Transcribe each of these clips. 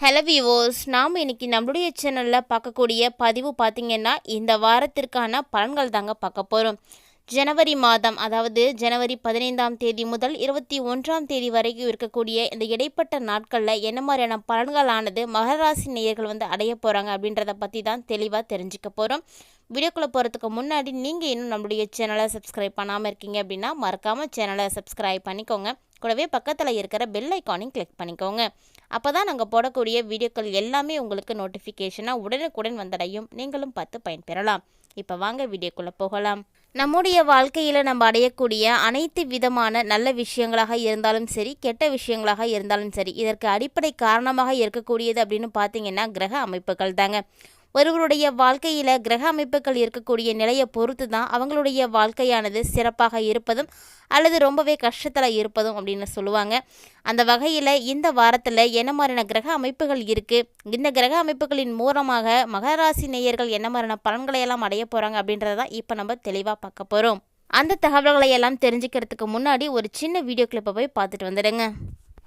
Hello விவோஸ் நாம் இன்னைக்கு நம்மளுடைய சேனலில் பார்க்கக்கூடிய பதிவு பார்த்திங்கன்னா இந்த வாரத்திற்கான பலன்கள் தாங்க பார்க்க போகிறோம் ஜனவரி மாதம் அதாவது ஜனவரி பதினைந்தாம் தேதி முதல் இருபத்தி ஒன்றாம் தேதி வரைக்கும் இருக்கக்கூடிய இந்த இடைப்பட்ட நாட்களில் என்ன மாதிரியான பலன்களானது மகராசி நேயர்கள் வந்து அடைய போகிறாங்க அப்படின்றத பற்றி தான் தெளிவாக தெரிஞ்சுக்க போகிறோம் வீடியோக்குள்ளே போகிறதுக்கு முன்னாடி நீங்கள் இன்னும் நம்மளுடைய சேனலை சப்ஸ்கிரைப் பண்ணாமல் இருக்கீங்க அப்படின்னா மறக்காமல் சேனலை சப்ஸ்கிரைப் பண்ணிக்கோங்க. கூடவே பக்கத்தில் இருக்கிற பெல் ஐக்கானையும் கிளிக் பண்ணிக்கோங்க. அப்போ தான் நாங்கள் போடக்கூடிய வீடியோக்கள் எல்லாமே உங்களுக்கு நோட்டிஃபிகேஷனாக உடனுக்குடன் வந்தடையும். நீங்களும் பார்த்து பயன்பெறலாம். இப்போ வாங்க வீடியோக்குள்ளே போகலாம். நம்முடைய வாழ்க்கையில் நம்ம அடையக்கூடிய அனைத்து விதமான நல்ல விஷயங்களாக இருந்தாலும் சரி கெட்ட விஷயங்களாக இருந்தாலும் சரி இதற்கு அடிப்படை காரணமாக இருக்கக்கூடியது அப்படின்னு பார்த்தீங்கன்னா கிரக அமைப்புகள் தாங்க. ஒருவருடைய வாழ்க்கையில் கிரக அமைப்புகள் இருக்கக்கூடிய நிலையை பொறுத்து தான் அவங்களுடைய வாழ்க்கையானது சிறப்பாக இருப்பதும் அல்லது ரொம்பவே கஷ்டத்தில் இருப்பதும் அப்படின்னு சொல்லுவாங்க. அந்த வகையில் இந்த வாரத்தில் என்ன மாதிரியான கிரக அமைப்புகள் இருக்குது இந்த கிரக அமைப்புகளின் மூலமாக மகராசி நேயர்கள் என்ன மாதிரியான பலன்களை எல்லாம் அடைய போகிறாங்க அப்படின்றத தான் இப்போ நம்ம தெளிவாக பார்க்க போகிறோம் அந்த தகவல்களை எல்லாம் தெரிஞ்சுக்கிறதுக்கு முன்னாடி ஒரு சின்ன வீடியோ கிளிப்பை போய் பார்த்துட்டு வந்துடுங்க.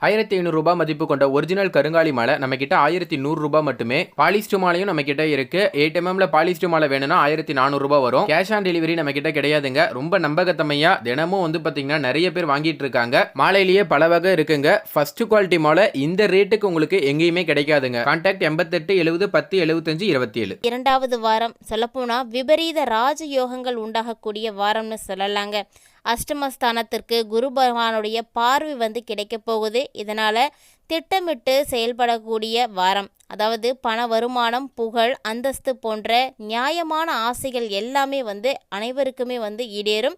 ஆயிரத்தி ஐநூறுரூபா மதிப்பு கொண்ட ஒரிஜினல் கருங்காலி மாலை நம்ம கிட்ட ஆயிரத்தி நூறுரூபா மட்டுமே. பாலிஸ்டர் மாலையும் நம்ம கிட்ட இருக்கு எயிட் எம்எம்ல பாலிஸ்டர் மாலை வேணும்னா ஆயிரத்தி நானூறுரூபா வரும். கேஷ் ஆன் டெலிவரி நம்ம கிட்ட கிடையாதுங்க. ரொம்ப நம்பகத்தமையா தினமும் வந்து பாத்தீங்கன்னா நிறைய பேர் வாங்கிட்டு இருக்காங்க. மாலையிலேயே பல வகை இருக்குங்க. ஃபர்ஸ்ட் குவாலிட்டி மாலை இந்த ரேட்டுக்கு உங்களுக்கு எங்கேயுமே கிடைக்காதுங்க. கான்டாக்ட் எண்பத்தெட்டு எழுபது பத்து எழுபத்தஞ்சு இருபத்தி ஏழு இரண்டாவது வாரம் சொல்லப்போனா விபரீத ராஜயோகங்கள் உண்டாகக்கூடிய வாரம்னு சொல்லலாங்க. அஷ்டமஸ்தானத்திற்கு குரு பகவானுடைய பார்வை வந்து கிடைக்க போகுது. இதனால் திட்டமிட்டு செயல்படக்கூடிய வாரம் அதாவது பண வருமானம் புகழ் அந்தஸ்து போன்ற நியாயமான ஆசைகள் எல்லாமே வந்து அனைவருக்குமே வந்து ஈடேறும்.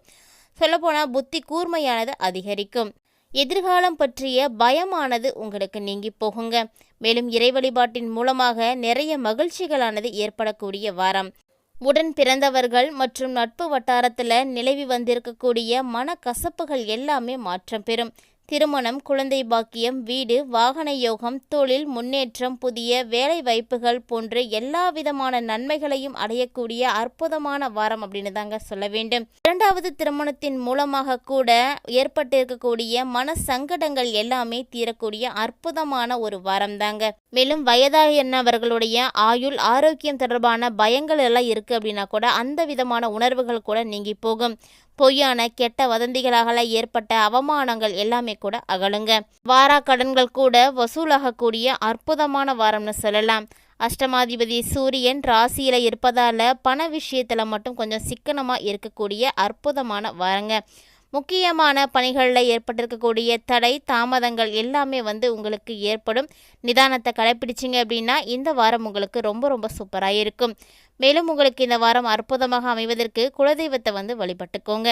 சொல்லப்போனால் புத்தி கூர்மையானது அதிகரிக்கும். எதிர்காலம் பற்றிய பயமானது உங்களுக்கு நீங்கி போகுங்க. மேலும் இறை வழிபாட்டின் மூலமாக நிறைய மகிழ்ச்சிகளானது ஏற்படக்கூடிய வாரம். உடன் பிறந்தவர்கள் மற்றும் நட்பு வட்டாரத்தில் நிலவி வந்திருக்கக்கூடிய மனக்கசப்புகள் எல்லாமே மாற்றம் பெறும். திருமணம் குழந்தை பாக்கியம் வீடு வாகன யோகம் தொழில் முன்னேற்றம் புதிய வேலை வாய்ப்புகள் போன்ற எல்லா விதமான நன்மைகளையும் அடையக்கூடிய அற்புதமான வாரம் அப்படின்னு தாங்க சொல்ல வேண்டும். இரண்டாவது திருமணத்தின் மூலமாக கூட ஏற்பட்டிருக்கக்கூடிய மன சங்கடங்கள் எல்லாமே தீரக்கூடிய அற்புதமான ஒரு வாரம் தாங்க. மேலும் வயதாகினவர்களுடைய ஆயுள் ஆரோக்கியம் தொடர்பான பயங்கள் எல்லாம் இருக்கு அப்படின்னா கூட அந்த விதமான உணர்வுகள் கூட நீங்கி போகும். பொய்யான கெட்ட வதந்திகளாக ஏற்பட்ட அவமானங்கள் எல்லாமே கூட அகலுங்க. வாரா கடன்கள் கூட வசூலாகக்கூடிய அற்புதமான வாரம்னு சொல்லலாம். அஷ்டமாதிபதி சூரியன் ராசியில் இருப்பதால் பண விஷயத்தில் மட்டும் கொஞ்சம் சிக்கனமாக இருக்கக்கூடிய அற்புதமான வாரங்க. முக்கியமான பணிகளில் ஏற்பட்டிருக்கக்கூடிய தடை தாமதங்கள் எல்லாமே வந்து உங்களுக்கு ஏற்படும். நிதானத்தை கடைப்பிடிச்சிங்க அப்படின்னா இந்த வாரம் உங்களுக்கு ரொம்ப ரொம்ப சூப்பராக இருக்கும். மேலும் உங்களுக்கு இந்த வாரம் அற்புதமாக அமைவதற்கு குலதெய்வத்தை வந்து வழிபட்டுக்கோங்க.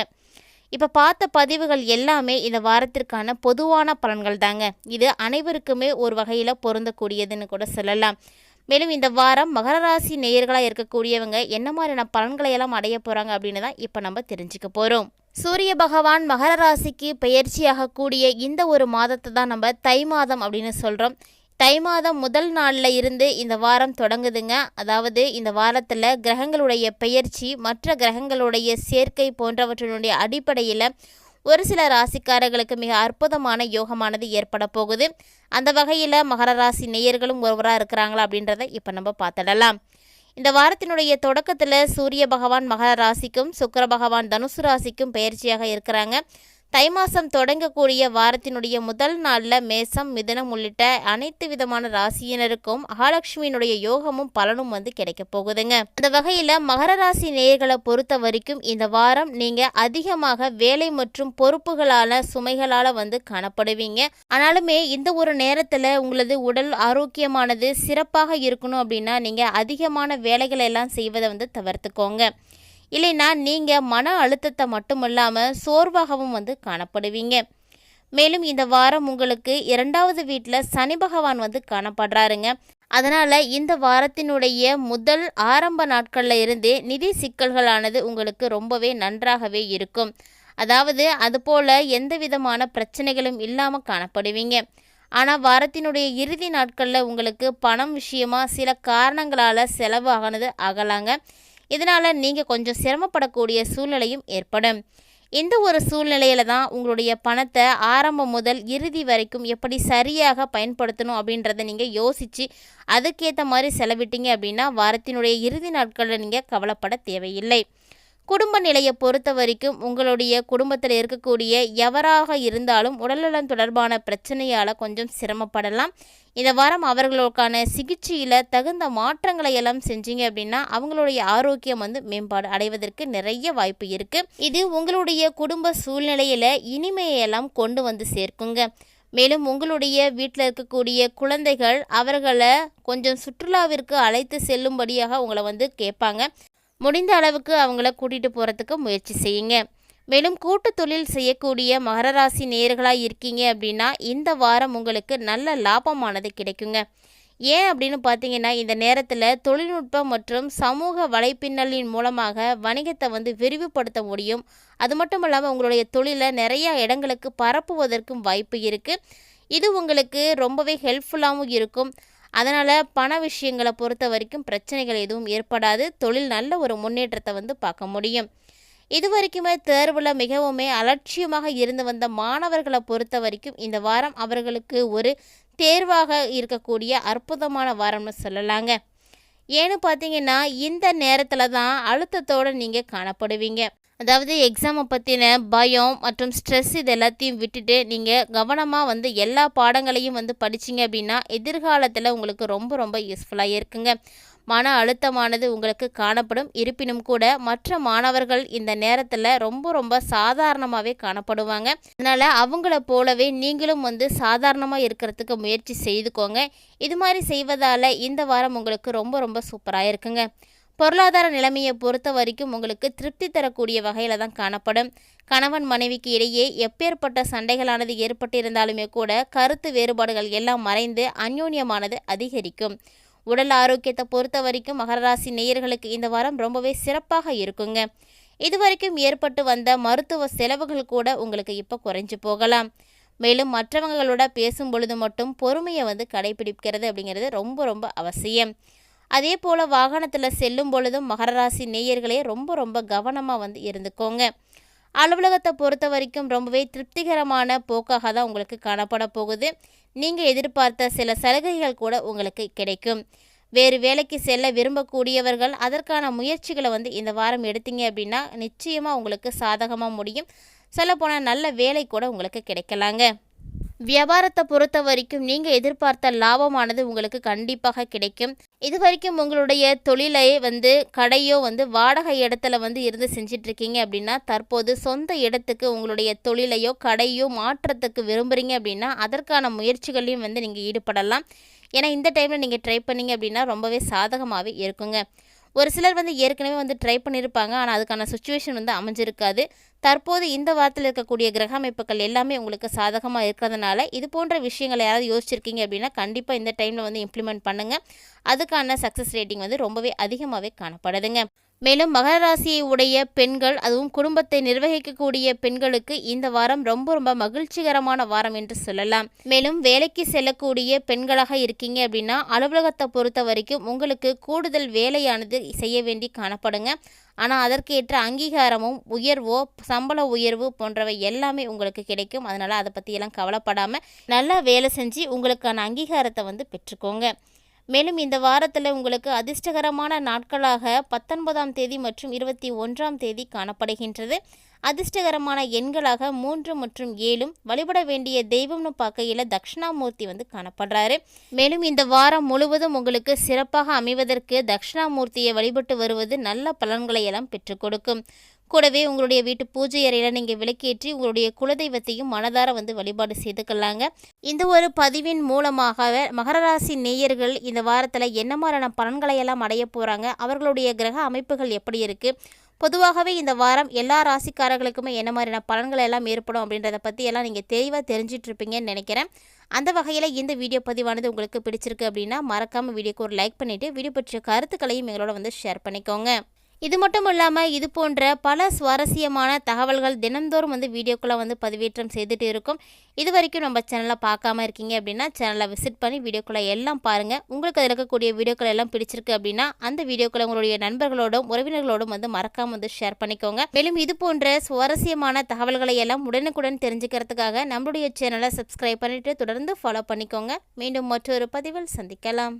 இப்போ பார்த்த பதிவுகள் எல்லாமே இந்த வாரத்திற்கான பொதுவான பலன்கள் தாங்க இது அனைவருக்குமே ஒரு வகையில் பொருந்தக்கூடியதுன்னு கூட சொல்லலாம். மேலும் இந்த வாரம் மகர ராசி நேயர்களாக இருக்கக்கூடியவங்க என்ன மாதிரியான பலன்களை எல்லாம் அடைய போகிறாங்க அப்படின்னு தான் இப்போ நம்ம தெரிஞ்சுக்க போகிறோம் சூரிய பகவான் மகர ராசிக்கு பெயர்ச்சியாகக்கூடிய இந்த ஒரு மாதத்தை தான் நம்ம தை மாதம் அப்படின்னு சொல்கிறோம் தை மாதம் முதல் நாளில் இருந்து இந்த வாரம் தொடங்குதுங்க. அதாவது இந்த வாரத்தில் கிரகங்களுடைய பெயர்ச்சி மற்ற கிரகங்களுடைய சேர்க்கை போன்றவற்றினுடைய அடிப்படையில் ஒரு சில ராசிக்காரர்களுக்கு மிக அற்புதமான யோகமானது ஏற்பட போகுது. அந்த வகையில் மகர ராசி நேயர்களும் ஒருவராக இருக்கிறாங்களா அப்படின்றத இப்போ நம்ம பார்த்துடலாம். இந்த வாரத்தினுடைய தொடக்கத்தில் சூரிய பகவான் மகர ராசிக்கும் சுக்கர பகவான் தனுசு ராசிக்கும் பயிற்சியாக இருக்கிறாங்க. தை மாதம் தொடங்கக்கூடிய வாரத்தினுடைய முதல் நாளில் மேசம் மிதனம் உள்ளிட்ட அனைத்து விதமான ராசியினருக்கும் மகாலட்சுமியினுடைய யோகமும் பலனும் வந்து கிடைக்க போகுதுங்க. அந்த வகையில் மகர ராசி நேயர்களை பொறுத்த வரைக்கும் இந்த வாரம் நீங்கள் அதிகமாக வேலை மற்றும் பொறுப்புகளால் சுமைகளால் வந்து காணப்படுவீங்க. ஆனாலுமே இந்த ஒரு நேரத்தில் உங்களது உடல் ஆரோக்கியமானது சிறப்பாக இருக்கணும் அப்படின்னா நீங்கள் அதிகமான வேலைகளை எல்லாம் செய்வதை வந்து தவிர்த்துக்கோங்க. இல்லைன்னா நீங்கள் மன அழுத்தத்தை மட்டும் இல்லாமல் சோர்வாகவும் வந்து காணப்படுவீங்க. மேலும் இந்த வாரம் உங்களுக்கு இரண்டாவது வீட்டில் சனி பகவான் வந்து காணப்படுறாருங்க. அதனால் இந்த வாரத்தினுடைய முதல் ஆரம்ப நாட்களில் இருந்தே நிதி சிக்கல்களானது உங்களுக்கு ரொம்பவே நன்றாகவே இருக்கும். அதாவது அதுபோல் எந்த விதமான பிரச்சனைகளும் இல்லாமல் காணப்படுவீங்க. ஆனால் வாரத்தினுடைய இறுதி நாட்களில் உங்களுக்கு பணம் விஷயமா சில காரணங்களால் செலவு அகலாங்க ஆகலாங்க. இதனால் நீங்கள் கொஞ்சம் சிரமப்படக்கூடிய சூழ்நிலையும் ஏற்படும். இந்த ஒரு சூழ்நிலையில தான் உங்களுடைய பணத்தை ஆரம்பம் முதல் இறுதி வரைக்கும் எப்படி சரியாக பயன்படுத்தணும் அப்படின்றத நீங்கள் யோசித்து அதுக்கேற்ற மாதிரி செலவிட்டீங்க அப்படின்னா வாரத்தினுடைய இறுதி நாட்களில் நீங்கள் கவலைப்பட தேவையில்லை. குடும்ப நிலையை பொறுத்த வரைக்கும் உங்களுடைய குடும்பத்தில் இருக்கக்கூடிய எவராக இருந்தாலும் உடல்நலம் தொடர்பான பிரச்சனையால் கொஞ்சம் சிரமப்படலாம். இந்த வாரம் அவர்களுக்கான சிகிச்சையில் தகுந்த மாற்றங்களை எல்லாம் செஞ்சீங்க அப்படின்னா அவங்களுடைய ஆரோக்கியம் வந்து மேம்பாடு அடைவதற்கு நிறைய வாய்ப்பு இருக்குது இது உங்களுடைய குடும்ப சூழ்நிலையில் இனிமையெல்லாம் கொண்டு வந்து சேர்க்குங்க. மேலும் உங்களுடைய வீட்டில் இருக்கக்கூடிய குழந்தைகள் அவர்களை கொஞ்சம் சுற்றுலாவிற்கு அழைத்து செல்லும்படியாக உங்களை வந்து கேட்பாங்க. முடிந்த அளவுக்கு அவங்கள கூட்டிகிட்டு போகிறதுக்கு முயற்சி செய்யுங்க. மேலும் கூட்டு தொழில் செய்யக்கூடிய மகர ராசி நேயர்களாக இருக்கீங்க அப்படின்னா இந்த வாரம் உங்களுக்கு நல்ல லாபமானது கிடைக்குங்க. ஏன் அப்படின்னு பார்த்தீங்கன்னா இந்த நேரத்தில் தொழில்நுட்பம் மற்றும் சமூக வலைப்பின்னலின் மூலமாக வணிகத்தை வந்து விரிவுபடுத்த முடியும். அது மட்டும் இல்லாமல் உங்களுடைய தொழிலை நிறைய இடங்களுக்கு பரப்புவதற்கும் வாய்ப்பு இருக்குது இது உங்களுக்கு ரொம்பவே ஹெல்ப்ஃபுல்லாகவும் இருக்கும். அதனால் பண விஷயங்களை பொறுத்த வரைக்கும் பிரச்சனைகள் எதுவும் ஏற்படாது. தொழில் நல்ல ஒரு முன்னேற்றத்தை வந்து பார்க்க முடியும். இது வரைக்குமே தேர்வில் மிகவுமே அலட்சியமாக இருந்து வந்த மாணவர்களை பொறுத்த வரைக்கும் இந்த வாரம் அவர்களுக்கு ஒரு தேர்வாக இருக்கக்கூடிய அற்புதமான வாரம்னு சொல்லலாங்க. ஏன்னு பார்த்தீங்கன்னா இந்த நேரத்தில் தான் அழுத்தத்தோடு நீங்கள் காணப்படுவீங்க. அதாவது எக்ஸாமை பற்றின பயம் மற்றும் ஸ்ட்ரெஸ் இது எல்லாத்தையும் விட்டுட்டு நீங்கள் கவனமாக வந்து எல்லா பாடங்களையும் வந்து படிச்சீங்க அப்படின்னா எதிர்காலத்தில் உங்களுக்கு ரொம்ப ரொம்ப யூஸ்ஃபுல்லாக இருக்குங்க. மன அழுத்தமானது உங்களுக்கு காணப்படும். இருப்பினும் கூட மற்ற மாணவர்கள் இந்த நேரத்தில் ரொம்ப ரொம்ப சாதாரணமாகவே காணப்படுவாங்க. அதனால் அவங்கள போலவே நீங்களும் வந்து சாதாரணமாக இருக்கிறதுக்கு முயற்சி செய்துக்கோங்க. இது மாதிரி செய்வதால் இந்த வாரம் உங்களுக்கு ரொம்ப ரொம்ப சூப்பராக இருக்குங்க. பொருளாதார நிலைமையை பொறுத்த வரைக்கும் உங்களுக்கு திருப்தி தரக்கூடிய வகையில் தான் காணப்படும். கணவன் மனைவிக்கு இடையே எப்பேற்பட்ட சண்டைகளானது ஏற்பட்டிருந்தாலுமே கூட கருத்து வேறுபாடுகள் எல்லாம் மறைந்து அந்யோன்யமானது அதிகரிக்கும். உடல் ஆரோக்கியத்தை பொறுத்த வரைக்கும் மகராசி நேயர்களுக்கு இந்த வாரம் ரொம்பவே சிறப்பாக இருக்குங்க. இது வரைக்கும் ஏற்பட்டு வந்த மருத்துவ செலவுகள் கூட உங்களுக்கு இப்போ குறைஞ்சு போகலாம். மேலும் மற்றவங்களோட பேசும் பொழுது மட்டும் பொறுமையை வந்து கடைபிடிக்கிறது அப்படிங்கிறது ரொம்ப ரொம்ப அவசியம். அதே போல் வாகனத்தில் செல்லும் பொழுதும் மகர ராசி நேயர்களே ரொம்ப ரொம்ப கவனமாக வந்து இருந்துக்கோங்க. அலுவலகத்தை பொறுத்த வரைக்கும் ரொம்பவே திருப்திகரமான போக்காக தான் உங்களுக்கு காணப்பட போகுது. நீங்கள் எதிர்பார்த்த சில சலுகைகள் கூட உங்களுக்கு கிடைக்கும். வேறு வேலைக்கு செல்ல விரும்பக்கூடியவர்கள் அதற்கான முயற்சிகளை வந்து இந்த வாரம் எடுத்தீங்க அப்படின்னா நிச்சயமாக உங்களுக்கு சாதகமாக முடியும். சொல்லப்போனால் நல்ல வேலை கூட உங்களுக்கு கிடைக்கலாங்க. வியாபாரத்தை பொறுத்த வரைக்கும் நீங்கள் எதிர்பார்த்த லாபமானது உங்களுக்கு கண்டிப்பாக கிடைக்கும். இது வரைக்கும் உங்களுடைய தொழிலை வந்து கடையோ வந்து வாடகை இடத்துல வந்து இருந்து செஞ்சிட்ருக்கீங்க அப்படின்னா தற்போது சொந்த இடத்துக்கு உங்களுடைய தொழிலையோ கடையோ மாற்றத்துக்கு விரும்புகிறீங்க அப்படின்னா அதற்கான முயற்சிகளையும் வந்து நீங்கள் ஈடுபடலாம். ஏன்னா இந்த டைமில் நீங்கள் ட்ரை பண்ணீங்க அப்படின்னா ரொம்பவே சாதகமாகவே இருக்குங்க. ஒரு சிலர் வந்து ஏற்கனவே வந்து ட்ரை பண்ணியிருப்பாங்க ஆனால் அதுக்கான சுச்சுவேஷன் வந்து அமைஞ்சிருக்காது. தற்போது இந்த வாரத்தில் இருக்கக்கூடிய கிரக அமைப்புகள் எல்லாமே உங்களுக்கு சாதகமாக இருக்கிறதுனால இது போன்ற விஷயங்களை யாராவது யோசிச்சிருக்கீங்க அப்படின்னா கண்டிப்பாக இந்த டைமில் வந்து இம்ப்ளிமெண்ட் பண்ணுங்கள் அதுக்கான சக்ஸஸ் ரேட்டிங் வந்து ரொம்பவே அதிகமாகவே காணப்படுதுங்க. மேலும் மகர ராசியை உடைய பெண்கள் அதுவும் குடும்பத்தை நிர்வகிக்கக்கூடிய பெண்களுக்கு இந்த வாரம் ரொம்ப ரொம்ப மகிழ்ச்சிகரமான வாரம் என்று சொல்லலாம். மேலும் வேலைக்கு செல்லக்கூடிய பெண்களாக இருக்கீங்க அப்படின்னா அலுவலகத்தை பொறுத்த வரைக்கும் உங்களுக்கு கூடுதல் வேலையானது செய்ய வேண்டி காணப்படுங்க. ஆனால் அதற்கேற்ற அங்கீகாரமும் உயர்வோ சம்பள உயர்வு போன்றவை எல்லாமே உங்களுக்கு கிடைக்கும். அதனால் அதை பற்றியெல்லாம் கவலைப்படாமல் நல்லா வேலை செஞ்சு உங்களுக்கான அங்கீகாரத்தை வந்து பெற்றுக்கோங்க. மேலும் இந்த வாரத்தில் உங்களுக்கு அதிர்ஷ்டகரமான நாட்களாக பத்தொன்பதாம் தேதி மற்றும் இருபத்தி ஒன்றாம் தேதி காணப்படுகின்றது. அதிர்ஷ்டகரமான எண்களாக மூன்று மற்றும் ஏழும் வழிபட வேண்டிய தெய்வம்னு பார்க்கையில் தட்சிணாமூர்த்தி வந்து காணப்படுறாரு. மேலும் இந்த வாரம் முழுவதும் உங்களுக்கு சிறப்பாக அமைவதற்கு தட்சிணாமூர்த்தியை வழிபட்டு வருவது நல்ல பலன்களை எல்லாம் பெற்றுக் கொடுக்கும். கூடவே உங்களுடைய வீட்டு பூஜை அறையில் நீங்கள் விளக்கேற்றி உங்களுடைய குலதெய்வத்தையும் மனதார வந்து வழிபாடு செய்துக்கலாங்க இந்த ஒரு பதிவின் மூலமாக மகர ராசி நேயர்கள் இந்த வாரத்தில் என்ன மாதிரியான பலன்களை எல்லாம் அடைய போகிறாங்க அவர்களுடைய கிரக அமைப்புகள் எப்படி இருக்குது பொதுவாகவே இந்த வாரம் எல்லா ராசிக்காரர்களுக்குமே என்ன மாதிரியான பலன்கள் எல்லாம் ஏற்படும் அப்படின்றத பற்றி எல்லாம் நீங்கள் தெளிவாக தெரிஞ்சிட்ருப்பீங்கன்னு நினைக்கிறேன். அந்த வகையில் இந்த வீடியோ பதிவானது உங்களுக்கு பிடிச்சிருக்கு அப்படின்னா மறக்காமல் வீடியோக்கு ஒரு லைக் பண்ணிவிட்டு வீடியோ பற்றிய கருத்துக்களையும் எங்களோட வந்து ஷேர் பண்ணிக்கோங்க. இது மட்டும் இல்லாமல் இது போன்ற பல சுவாரஸ்யமான தகவல்கள் தினந்தோறும் வந்து வீடியோக்குள்ளே வந்து பதிவேற்றம் செய்துட்டு இருக்கும். இது வரைக்கும் நம்ம சேனலை பார்க்காம இருக்கீங்க அப்படின்னா சேனலை விசிட் பண்ணி வீடியோக்குள்ளே எல்லாம் பாருங்கள் உங்களுக்கு அதில் இருக்கக்கூடிய வீடியோக்கள் எல்லாம் பிடிச்சிருக்கு அப்படின்னா அந்த வீடியோக்களை உங்களுடைய நண்பர்களோடும் உறவினர்களோடும் வந்து மறக்காமல் வந்து ஷேர் பண்ணிக்கோங்க. மேலும் இது போன்ற சுவாரஸ்யமான தகவல்களை எல்லாம் உடனுக்குடன் தெரிஞ்சுக்கிறதுக்காக நம்மளுடைய சேனலை சப்ஸ்கிரைப் பண்ணிவிட்டு தொடர்ந்து ஃபாலோ பண்ணிக்கோங்க. மீண்டும் மற்றொரு பதிவில் சந்திக்கலாம்.